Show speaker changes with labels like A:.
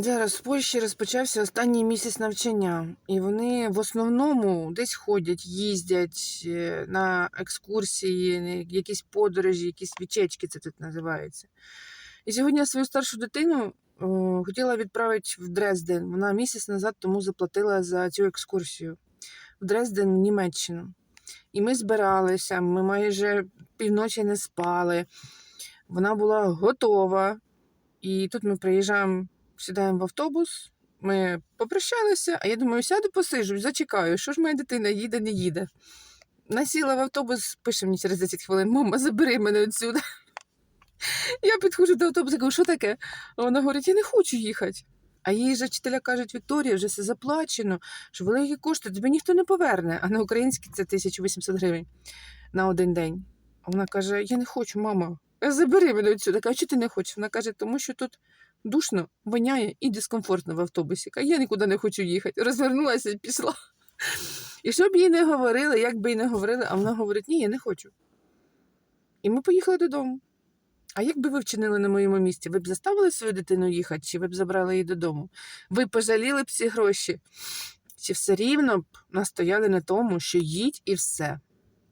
A: Зараз в Польщі розпочався останній місяць навчання, і вони в основному десь ходять, їздять е, на екскурсії, на якісь подорожі, якісь вічечки, це тут називається. І сьогодні я свою старшу дитину о, хотіла відправити в Дрезден. Вона місяць назад тому заплатила за цю екскурсію в Дрезден, в Німеччину. І ми збиралися, ми майже півночі не спали. Вона була готова. І тут ми приїжджаємо сідаємо в автобус, ми попрощалися, а я думаю, сяду посижу, зачекаю, що ж моя дитина їде, не їде. Насіла в автобус, пише мені через 10 хвилин, мама, забери мене відсюди. Я підходжу до автобуса, кажу, що таке? А вона говорить, я не хочу їхати. А їй же вчителя кажуть, Вікторія, вже все заплачено, що великі кошти, тобі ніхто не поверне. А на українській це 1800 гривень на один день. А вона каже: Я не хочу, мама. Забери мене відсюди. Кажу, чого ти не хочеш? Вона каже, тому що тут душно, воняє і дискомфортно в автобусі. Я нікуди не хочу їхати. Розвернулася і пішла. І що б їй не говорили, як би їй не говорили, а вона говорить, ні, я не хочу. І ми поїхали додому. А як би ви вчинили на моєму місці? Ви б заставили свою дитину їхати, чи ви б забрали її додому? Ви пожаліли б ці гроші? Чи все рівно б настояли на тому, що їдь і все?